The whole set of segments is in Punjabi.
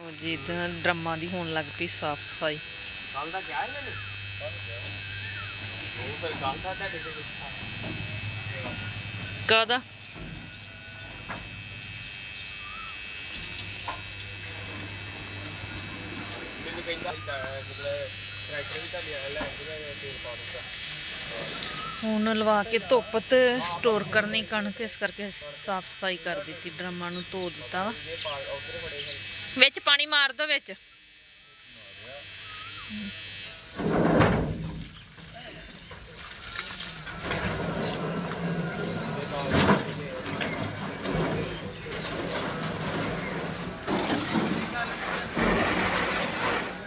ਉਹ ਜੀ ਇਦਾਂ ਡਰਮਾਂ ਦੀ ਹੋਣ ਲੱਗ ਪਈ ਸਾਫ਼ ਸਫ਼ਾਈ। ਕੱਲ ਦਾ ਕਿਹਾ ਇਹਨਾਂ ਨੇ? ਉਹ ਫਿਰ ਕੱਲ ਦਾ ਤੁਹਾਡੇ ਦੇ ਕਾਦਾ ਮੈਨੂੰ ਕਹਿੰਦਾ ਤਾਂ ਟਰੈਕਟਰ ਵੀ ਤਾਂ ਲਿਆ ਲੈ ਕੇ ਤੇਲ ਪਾ ਦੂੰਗਾ। ਹੁਣ ਲਵਾ ਕੇ ਧੁੱਪ ਤੇ ਸਟੋਰ ਕਰਨੀ ਕਣਕ, ਇਸ ਕਰਕੇ ਸਾਫ਼ ਸਫ਼ਾਈ ਕਰ ਦਿੱਤੀ, ਡਰਮਾਂ ਨੂੰ ਧੋ ਦਿੱਤਾ। ਵਿੱਚ ਪਾਣੀ ਮਾਰ ਦੋ ਵਿੱਚ।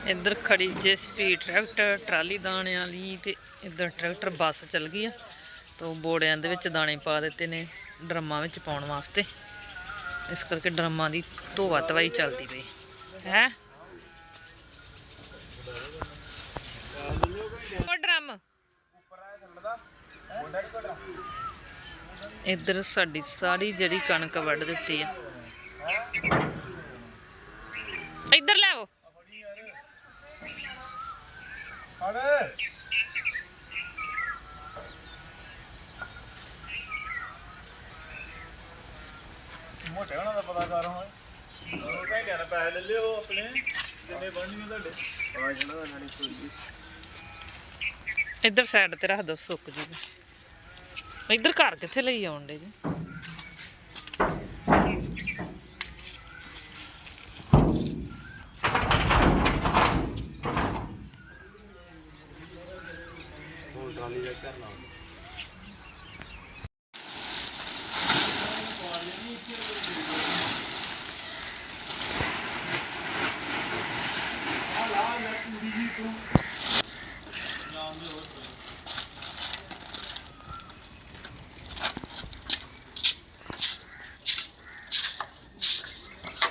ਇੱਧਰ ਖੜੀ ਜੇ ਸਪੀਡ ਟਰੈਕਟਰ, ਟਰਾਲੀ ਦਾਣੇ ਵਾਲੀ ਤੇ ਇੱਧਰ ਟਰੈਕਟਰ ਬੱਸ ਚੱਲ ਗਈ ਆ। ਤੋਂ ਬੋੜਿਆਂ ਦੇ ਵਿੱਚ ਦਾਣੇ ਪਾ ਦਿੱਤੇ ਨੇ ਡਰਮਾਂ ਵਿੱਚ ਪਾਉਣ ਵਾਸਤੇ। ਇਸ ਕਰਕੇ ਡਰਮਾਂ ਦੀ ਧੋਵਾ ਧਵਾਈ ਚੱਲਦੀ ਪਈ। ਹੈ? ਉਹ ਡਰਮ। ਇੱਧਰ ਸਾਡੀ ਸਾਰੀ ਜਿਹੜੀ ਕਣਕ ਵੱਢ ਦਿੱਤੀ ਆ। ਇੱਧਰ ਲੈ ਆਓ। ਮੋਟੇ ਹੋਣਾ ਦਾ ਪਤਾ ਕਰ ਹੋਏ ਉਹ ਘੰਟਿਆਂ ਦਾ ਪੈਸੇ ਲੈ ਲਿਓ ਆਪਣੇ ਜਿੰਨੇ ਬਣਨੀਆਂ ਤੁਹਾਡੇ। ਆ ਜਿਹੜਾ ਇਹਨਾਂ ਦੀ ਕੋਈ ਇੱਧਰ ਸਾਈਡ ਤੇ ਰੱਖ ਦੋ ਸੁੱਕ ਜੂਗਾ। ਇੱਧਰ ਘਰ ਕਿੱਥੇ ਲਈ ਆਉਂਦੇ ਜੀ ਹੋਰ ਟਰਾਲੀ ਦਾ ਕਰਨਾ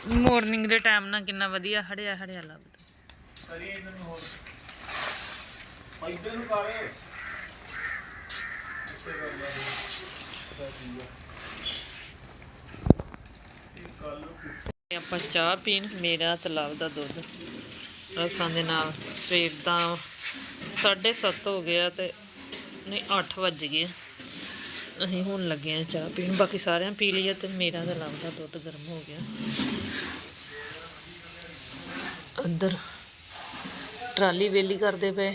ਮਾਰਨਿੰਗ ਦੇ ਟਾਈਮ ਨਾਲ ਕਿੰਨਾ ਵਧੀਆ ਹੜਿਆ ਹੜਿਆ ਲੱਗਦਾ। ਇਹਨਾਂ ਨੂੰ ਹੋਰ। ਇੱਧਰ ਨੂੰ ਕਰ ਇੱਥੇ ਕਰ ਲੈ। ਇਹ ਕੱਲ ਨੂੰ ਆਪਾਂ ਚਾਹ ਪੀਣ ਮੇਰਾ ਤਲਾਬ ਦਾ ਦੁੱਧ। ਰਸਾਂ ਦੇ ਨਾਲ ਸਵੇਰ ਦਾ 7:30 ਹੋ ਗਿਆ ਤੇ ਨਹੀਂ 8 ਵੱਜ ਗਏ। ਅਸੀਂ ਹੁਣ ਲੱਗੇ ਆ ਚਾਹ ਪੀਣ। ਬਾਕੀ ਸਾਰਿਆਂ ਪੀ ਲਈ ਤੇ ਮੇਰਾ ਤਲਾਬ ਦਾ ਦੁੱਧ ਗਰਮ ਹੋ ਗਿਆ। ਅੰਦਰ ਟਰਾਲੀ ਵੇਲੀ ਕਰਦੇ ਪਏ।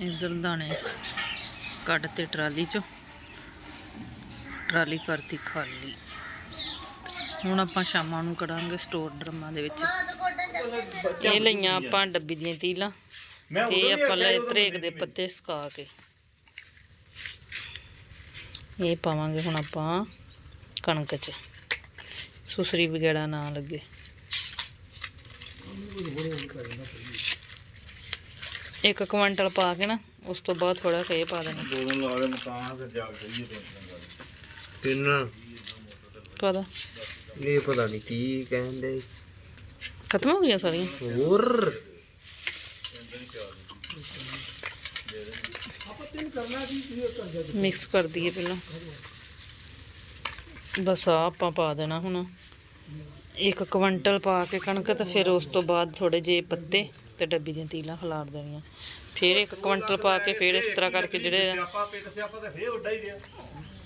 ਇਧਰ ਦਾਣੇ ਕੱਢ ਤੇ ਟਰਾਲੀ ਚੋਂ। ਟਰਾਲੀ ਕਰਤੀ ਖਾਲੀ। ਹੁਣ ਆਪਾਂ ਸ਼ਾਮਾਂ ਨੂੰ ਕਰਾਂਗੇ ਸਟੋਰ ਡਰਮਾਂ ਦੇ ਵਿੱਚ। ਇਹ ਲਈਆਂ ਆਪਾਂ ਡੱਬੀ ਦੀਆਂ ਤੀਲਾਂ। ਤੇ ਆਪਾਂ ਲਏ ਤਰੇਕ ਦੇ ਪੱਤੇ ਸੁਕਾ ਕੇ। ਇਹ ਪਾਵਾਂਗੇ ਹੁਣ ਆਪਾਂ ਕਣਕ 'ਚ। ਸੁਸਰੀ ਵਗੈਰਾ ਨਾ ਲੱਗੇ। ਇੱਕ ਕੁਆਂਟਲ ਪਾ ਕੇ ਨਾ ਉਸ ਤੋਂ ਬਾਅਦ ਥੋੜਾ ਕਹੇ ਪਾ ਦੇਣਾ। ਦੋਨੋਂ ਲਾ ਦੇ ਮਕਾਨ ਫਿਰ ਜਾ ਕੇ ਜਾਈਏ ਕਿੰਨਾ ਕਦਾ ਇਹ ਪਤਾ ਨਹੀਂ ਕੀ ਕਹਿੰਦੇ। ਖਤਮ ਹੋ ਗਈਆਂ ਸਾਰੀਆਂ? ਹੋਰ। ਮਿਕਸ ਕਰ ਦਈਏ ਪਹਿਲਾਂ। ਬਸ ਆ ਆਪਾਂ ਪਾ ਦੇਣਾ ਹੁਣ। ਇੱਕ ਕੁਇੰਟਲ ਪਾ ਕੇ ਕਣਕ ਤੇ ਫਿਰ ਉਸ ਤੋਂ ਬਾਅਦ ਥੋੜੇ ਜਿਹੇ ਪੱਤੇ ਤੇ ਡੱਬੀ ਦੀਆਂ ਤੀਲਾਂ ਖਿਲਾਰ ਦੇਣੀਆਂ। ਫਿਰ ਇੱਕ ਕੁਇੰਟਲ ਪਾ ਕੇ ਫਿਰ ਇਸ ਤਰ੍ਹਾਂ ਕਰਕੇ ਜਿਹੜੇ ਤੇ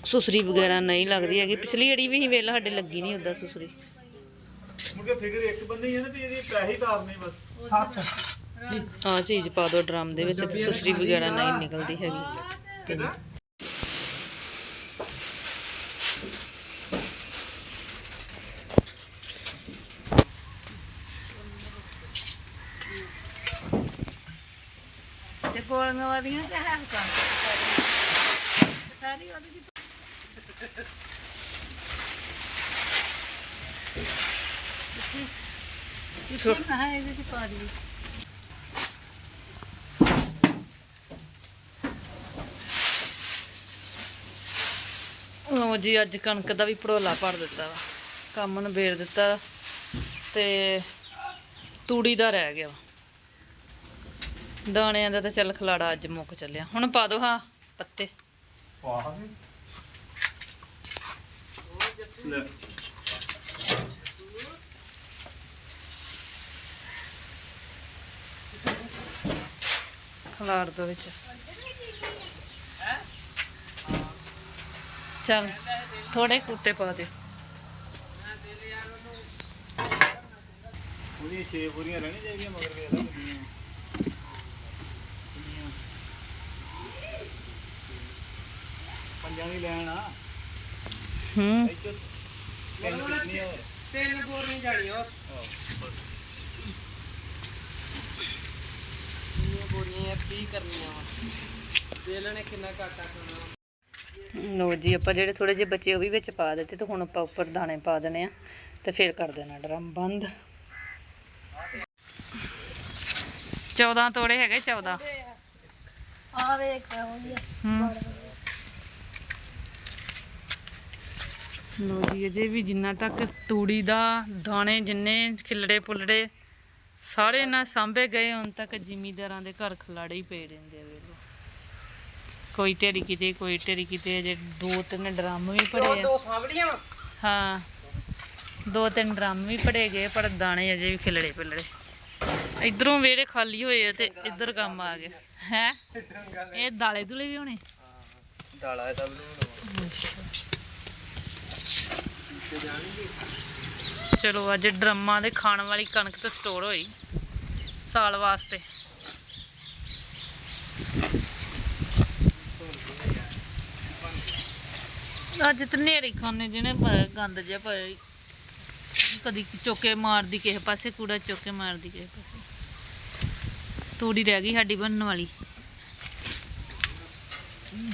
ਸੁਸਰੀ ਵਗੈਰਾ ਨਹੀਂ ਲੱਗਦੀ ਹੈਗੀ। ਪਿਛਲੀ ਅੜੀ ਵੀ ਹੀ ਵੇਲਾ ਸਾਡੇ ਲੱਗੀ ਨਹੀਂ ਉਦਾਂ ਸੁਸਰੀ। ਮੁਰਗੇ ਫਿਗਰ ਇੱਕ ਬੰਦੇ ਹੀ ਨਾ ਵੀ ਇਹਦੀ ਪੈਸੇ ਤਾਰਨੇ ਬਸ। ਸੱਤ। ਆ ਚੀਜ਼ ਪਾ ਦਿਓ ਡਰਮ ਦੇ ਵਿੱਚ ਤੇ ਸੁਸਰੀ ਵਗੈਰਾ ਨਹੀਂ ਨਿਕਲਦੀ ਹੈਗੀ। ਤੇ ਗੋਲੀਆਂ ਵਾਲੀਆਂ ਤੇ ਹੈ ਸਾਰੀ ਉਹਦੀ ਦੀ ਕਿੱਥੇ ਨਾ ਹੈ ਇਹਦੀ ਪਾ ਦੀ ਲਓ ਜੀ ਅੱਜ ਕਣਕ ਦਾ ਵੀ ਭੜੋਲਾ ਭਰ ਦਿੱਤਾ ਵਾ। ਕੰਮ ਨਿਬੇੜ ਦਿੱਤਾ ਤੇ ਤੂੜੀ ਦਾ ਰਹਿ ਗਿਆ। ਦਾਣਿਆਂ ਦਾ ਤਾਂ ਚੱਲ ਖਲਾੜਾ ਅੱਜ ਮੁੱਕ ਚੱਲਿਆ। ਹੁਣ ਪਾ ਦੋ ਹਾਂ ਪੱਤੇ। ਲੈ। ਖਲਾਰ ਦੋ ਵਿੱਚ। ਚੱਲ ਥੋੜੇ ਕੁੱਤੇ ਪਾ ਦੇ। ਉਹਦੀਆਂ 6 ਪੂਰੀਆਂ ਰਹਿਣੀਆਂ ਚਾਹੀਦੀਆਂ ਮਗਰ ਵੇਖ ਲੈ। ਪੰਜਾਂ ਦੀ ਲੈਣ ਆ। ਹੂੰ। ਤਿੰਨ ਬੋਰੀਆਂ ਜਾਣੀਆਂ। ਕਿੰਨੀਆਂ ਬੋਰੀਆਂ ਕੀ ਕਰਨੀਆਂ ਵਾ। ਨੇ ਕਿੰਨਾ ਘਾਟਾ ਕਰਨਾ। ਲੋ ਜੀ ਆਪਾਂ ਜਿਹੜੇ ਥੋੜੇ ਜਿਹੇ ਬੱਚੇ ਉਹ ਵੀ ਵਿੱਚ ਪਾ ਦਿੱਤੇ ਤੇ ਹੁਣ ਆਪਾਂ ਉੱਪਰ ਦਾਣੇ ਪਾ ਦੇਣੇ ਆ ਤੇ ਫਿਰ ਕਰ ਦੇਣਾ ਡਰਮ ਬੰਦ। 14 ਤੋੜੇ ਹੈਗੇ 14 ਆ ਵੇਖ ਹੋਈ ਲੋ ਜੀ ਅਜੇ ਵੀ ਜਿੰਨਾ ਤੱਕ ਤੂੜੀ ਦਾ ਦਾਣੇ ਜਿੰਨੇ ਖਿਲੜੇ ਪੁਲੜੇ ਸਾਰੇ ਨਾ ਸਾਂਭੇ ਗਏ ਹੁਣ ਤੱਕ ਜ਼ਿਮੀਦਾਰਾਂ ਦੇ ਘਰ ਖਲਾੜੇ ਹੀ ਪਏ ਰਹਿੰਦੇ ਆ ਕੋਈ ਢੇਰੀ ਕਿਤੇ ਕੋਈ ਢੇਰੀ ਕਿਤੇ ਅਜੇ ਦੋ ਤਿੰਨ ਡਰਮ ਵੀ ਭਰੇ ਆ। ਹਾਂ। ਦੋ ਤਿੰਨ ਡਰਮ ਵੀ ਭਰੇ ਗਏ ਪਰ ਦਾਣੇ ਅਜੇ ਵੀ ਖਿਲੜੇ ਪਿਲੜੇ। ਇਧਰੋਂ ਵੇੜੇ ਖਾਲੀ ਹੋਏ ਆ ਤੇ ਇੱਧਰ ਕੰਮ ਆ ਗਿਆ। ਹੈ? ਇਹ ਦਾਲੇ ਦੁਲੇ ਵੀ ਹੋਣੇ? ਦਾਲਾ ਚਲੋ ਅੱਜ ਡਰਮਾਂ ਦੇ ਖਾਣ ਵਾਲੀ ਕਣਕ ਤੇ ਸਟੋਰ ਹੋਈ। ਸਾਲ ਵਾਸਤੇ। ਅੱਜ ਤੇ ਨੇਰੀ ਖਾਨੇ ਜਿਹਨੇ ਪਾਇਆ ਗੰਦ ਜਿਹਾ ਪਾਇਆ ਈ। ਕਦੀ ਚੁੱਕੇ ਮਾਰਦੀ ਕਿਸੇ ਪਾਸੇ ਕੂੜਾ ਚੁੱਕ ਕੇ ਮਾਰਦੀ ਕਿਸੇ ਪਾਸੇ। ਤੂੜੀ ਰਹਿ ਗਈ ਸਾਡੀ ਬਣਨ ਵਾਲੀ।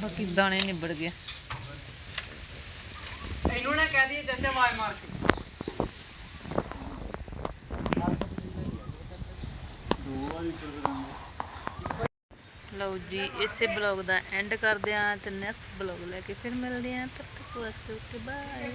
ਬਾਕੀ ਦਾਣੇ ਨਿਬੜ ਗਏ। ਇਹਨੂੰ ਨਾ ਕਹਿ ਦੀ ਚਾਚਾ ਆਵਾਜ਼ ਮਾਰ ਕੇ। ਦੋ ਵਾਰੀ ਲਓ ਜੀ, ਇਸੇ ਬਲੌਗ ਦਾ ਐਂਡ ਕਰਦੇ ਆਂ ਤੇ ਨੈਕਸਟ ਬਲੌਗ ਲੈ ਕੇ ਫਿਰ ਮਿਲਦੇ ਆਂ ਤਦ ਤੱਕ ਵਾਸਤੇ ਬਾਏ